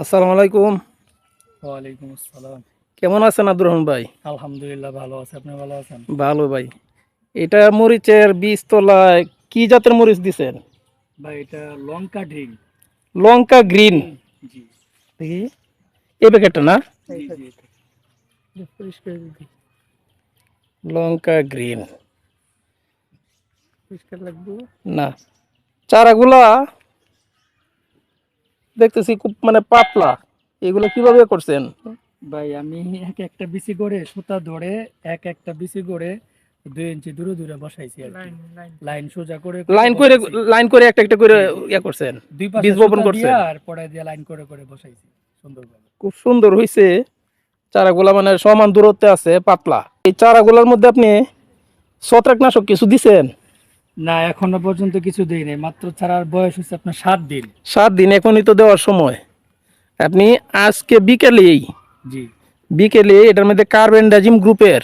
আসসালামু আলাইকুম। ওয়ালাইকুম আসসালাম। কেমন আছেন আব্দুর রহমান ভাই? আলহামদুলিল্লাহ ভালো আছে। আপনি ভালো আছেন? ভালো ভাই। এটা মরিচের বীজ তলায় কি জাতের মরিচ দিছেন? ভাই এটা লঙ্কা ড্রিং লঙ্কা গ্রিন। জি। দেখি। এই প্যাকেটটা না? লঙ্কা গ্রিন। না। চারাগুলা দেখতেছি খুব মানে পাতলা। এগুলো কীভাবে করছেন? ভাই আমি এক একটা বিসি করে সুতা ধরে এক একটা বিসি করে দুই ইঞ্চি দূরে দূরে বসাইছি লাইন সোজা করে লাইন করে লাইন করে একটা একটা করে ইয়া করছেন দুই পাশে বীজ বপন করছেন? আর পরে দিয়ে লাইন করে করে বসাইছি সুন্দরভাবে। খুব সুন্দর হয়েছে চারাগুলা মানে সমান দূরত্বে আছে পাতলা। এই চারাগুলার মধ্যে আপনি ছত্রাকনাশক কিছু দিছেন? না এখনও পর্যন্ত কিছু দেই নাই। মাত্র ছাড়ার বয়স হচ্ছে আপনার সাত দিন। সাত দিন এখনই তো দেওয়ার সময়। আপনি আজকে বিকেলেই জি। বিকেলে এটার মধ্যে কার্বেন্ডাজিম গ্রুপের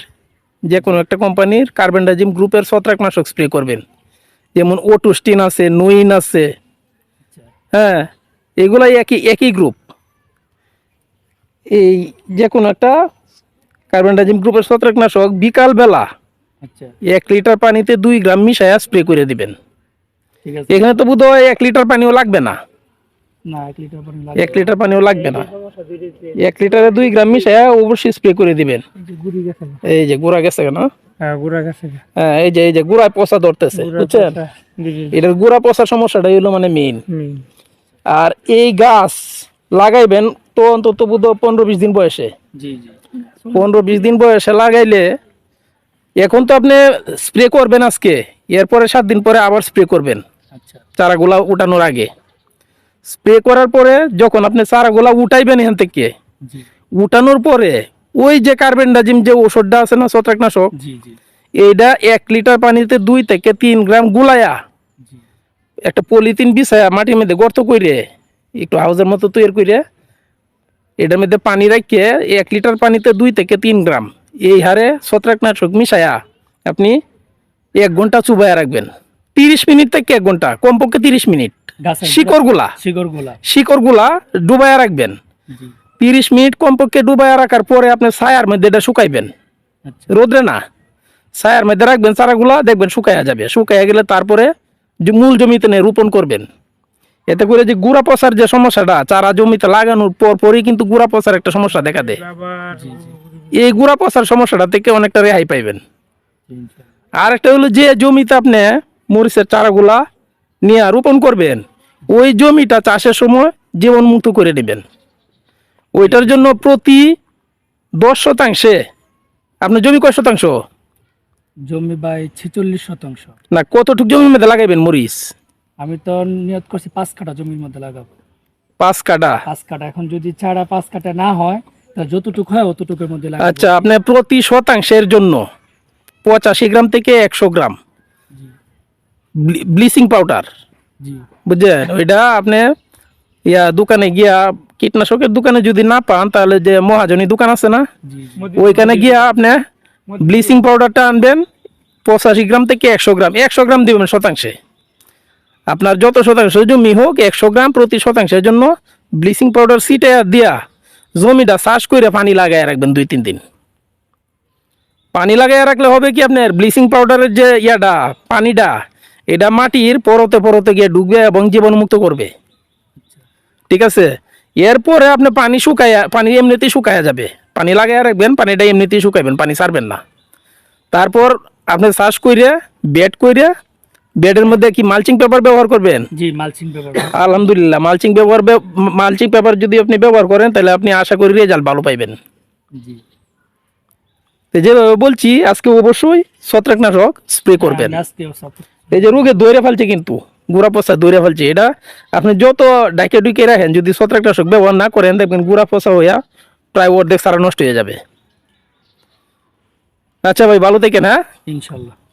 যে কোনো একটা কোম্পানির কার্বেন্ডাজিম গ্রুপের ছত্রাকনাশক স্প্রে করবেন। যেমন ওটুস্টিন আছে নুইন আছে। আচ্ছা। হ্যাঁ এগুলাই একই একই গ্রুপ। এই যে কোনো একটা কার্বেন্ডাজিম গ্রুপের ছত্রাকনাশক বিকালবেলা এক লিটার পানিতে দুই গ্রাম মিশায়া স্প্রে করে দিবেন। এখানে তো বোধ হয় এক লিটার পানিও লাগবে না। এক লিটার পানিও লাগবে না। এক লিটারে দুই গ্রাম মিশায়া অবশ্যই স্প্রে করে দিবেন। এই যে গোড়া গেছে না? হ্যাঁ হ্যাঁ এই যে এই যে গুড়ায় পচা ধরতেছে বুঝছেন? এটার গুড়া পচার সমস্যাটাই হলো মানে মেইন আর এই গাছ লাগাইবেন তো অন্তত বোধ পনেরো বিশ দিন বয়সে। পনেরো বিশ দিন বয়সে লাগাইলে এখন তো আপনি স্প্রে করবেন আজকে। এরপরে সাত দিন পরে আবার স্প্রে করবেন। আচ্ছা। চারাগুলা উঠানোর আগে। স্প্রে করার পরে যখন আপনি চারাগুলা উঠাইবেন এখান থেকে উঠানোর পরে ওই যে কার্বেন্ডাজিম যে ওষুধটা আছে না ছত্রাকনাশক এইটা এক লিটার পানিতে দুই থেকে তিন গ্রাম গুলায়া একটা পলিথিন বিছায়া মাটির মধ্যে গর্ত করে একটু হাউজের মতো তৈরি করে এটার মধ্যে পানি রাখিয়ে এক লিটার পানিতে দুই থেকে তিন গ্রাম এই হারে ছত্রাকনাশক মিশায়া আপনি এক ঘণ্টা চুবাইয়া রাখবেন। তিরিশ মিনিট থেকে এক ঘণ্টা কমপক্ষে তিরিশ মিনিট। শিকড়গুলা শিকড়গুলা শিকড়গুলা। ডুবাইয়া রাখবেন। তিরিশ মিনিট কমপক্ষে ডুবাইয়া রাখার পরে আপনি ছায়ার মধ্যে এটা শুকাইবেন। আচ্ছা। রোদ্রে না। ছায়ার মধ্যে রাখবেন চারাগুলা দেখবেন শুকাইয়া যাবে। শুকাইয়া গেলে তারপরে যে মূল জমিতে নিয়ে রোপণ করবেন। এতে করে যে গুড়া পচার যে সমস্যাটা চারা জমিতে লাগানোর পর পরই কিন্তু গুড়া পচার একটা সমস্যা দেখা দেয়। এই গুড়া পচার সমস্যাটা থেকে অনেকটা রেহাই পাইবেন। আর একটা হলো যে জমিতে আপনি মরিচের চারাগুলা নিয়ে রোপণ করবেন ওই জমিটা চাষের সময় জীবন মুক্ত করে নেবেন। ওইটার জন্য প্রতি দশ শতাংশে আপনার জমি কয় শতাংশ? জমি বাই ছেচল্লিশ শতাংশ। না কতটুক জমির মধ্যে লাগাইবেন মরিচ? আমি তো নিয়ত করছি পাঁচ কাঠা জমির মধ্যে লাগাবো। পাঁচ কাটা পাঁচ কাঠা এখন যদি ছাড়া পাঁচ কাঠা না হয় যতটুকু হয় অতটুকুর মধ্যে লাগাবো। আচ্ছা আপনি প্রতি শতাংশের জন্য পঁচাশি গ্রাম থেকে একশো গ্রাম। Bleaching powder. জি। বুঝলেন? ওইটা আপনি ইয়া দোকানে গিয়া কীটনাশকের দোকানে যদি না পান তাহলে যে মহাজনী দোকান আছে না ওইখানে গিয়া আপনি ব্লিচিং পাউডারটা আনবেন পঁচাশি গ্রাম থেকে একশো গ্রাম। একশো গ্রাম দিবেন শতাংশে। আপনার যত শতাংশ জমি হোক একশো গ্রাম প্রতি শতাংশের জন্য ব্লিচিং পাউডার সিটে দিয়া জমিটা চাষ করে পানি লাগাই রাখবেন দুই, তিন দিন। পানি লাগাই রাখলে হবে কি আপনার ব্লিচিং পাউডারের যে ইয়াটা, পানিটা, এটা মাটির পরতে পরতে গিয়ে ডুববে এবং জীবাণুমুক্ত করবে। ঠিক আছে? এরপরে আপনি পানি শুকাইয়া, পানি এমনিতেই শুকাইয়া যাবে। পানি লাগাইয়া রাখবেন, পানিটা এমনিতেই শুকাইবেন, পানি ছাড়বেন না। তারপর আপনি চাষ করে বেড করে বেডের মধ্যে কি মালচিং পেপার ব্যবহার করবেন? জি মালচিং ব্যবহার আলহামদুলিল্লাহ মালচিং ব্যবহার মালচিং পেপার যদি আপনি ব্যবহার করেন তাহলে আপনি আশা করি রেজাল্ট ভালো পাইবেন। জি। যেভাবে বলছি আজকে অবশ্যই ছত্রাকনাশক স্প্রে করবেন। আমি এই যে রোগে দৌড়ে ফেলছে কিন্তু গুড়া পচা দৌড়ে ফেলছে। এটা আপনি যত ডাকে ডুকে রাখেন যদি ছত্রাকনাশক ব্যবহার না করেন দেখবেন গুড়া পচা হইয়া প্রায় অর্ধেক সারা নষ্ট হয়ে যাবে। আচ্ছা ভাই ভালো থেকে না ইনশাল্লাহ।